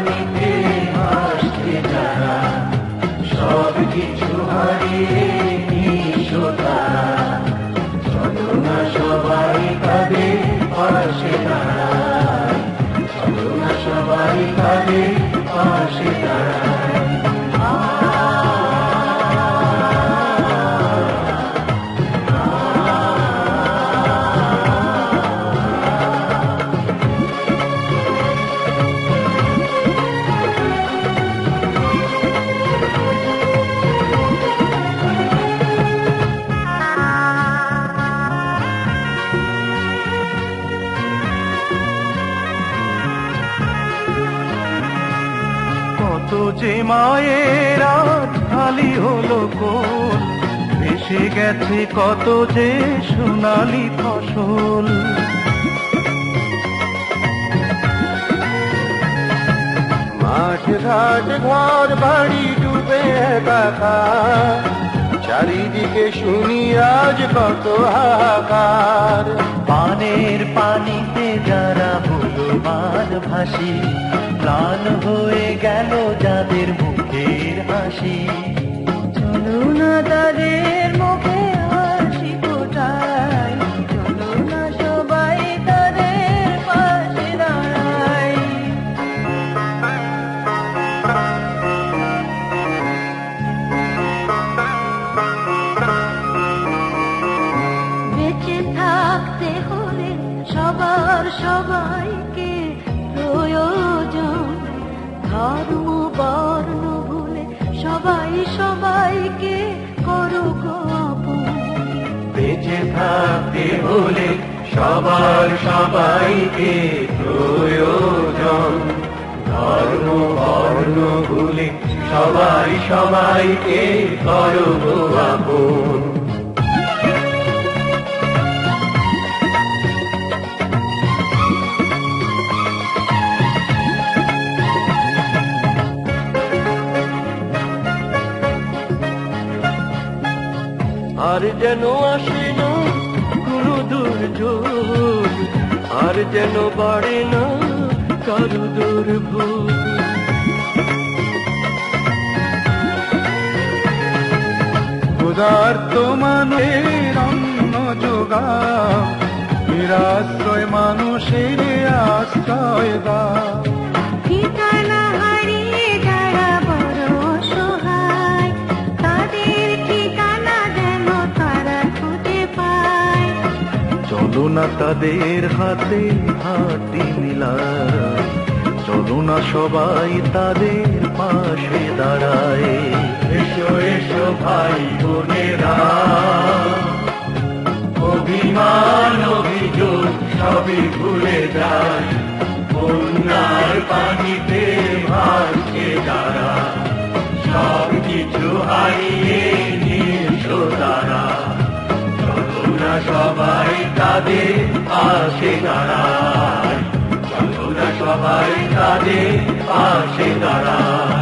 পানিতে ভাসতে সব কিছু হারিয়ে নিঃস্ব তারা সবাই যে মায়ের খালি হলো কোল। ভেসে গেছে কত যে সোনালি ফসল। মাঠ ঘাট ঘর বাড়ি ডুবে একাকার চারিদিকে শুনি আজ কত হাহাকার। পানের পানিতে যারা হলো মান ভাসি প্রাণ হয়ে গেল যাদের মুখের হাসি। চলো না তাদের মুখে হাসি চলো না সবাই তাদের পাশে দাঁড়াই। বেঁচে থাকতে হলে সবার সবাইকে প্রয়োজন ধর্ম বর্ণ ভুলে সবাই সবাইকে করো গো আপন বেঁচে থাকতে হলে সবার সবাইকে প্রয়োজন। ধর্ম বর্ণ ভুলে সবাই সবাইকে করব আপন আর যেন আসে না কোনো দুর্যোগ, আর যেন বাড়ে না কারু দুর্ভোগ। তো মানে অন্ন যোগা নিরাশ্রয় চলো না তাদের হাতে হাতি মিলায়। চলো না সবাই তাদের পাশে দাঁড়ায়। এসো এসো ভাই বোনেরা। অভিমান, অভিযোগ সবই ভুলে যায়। তাদের পাশে দাঁড়ায় চলো না সবাই তাদের পাশে দাঁড়ায়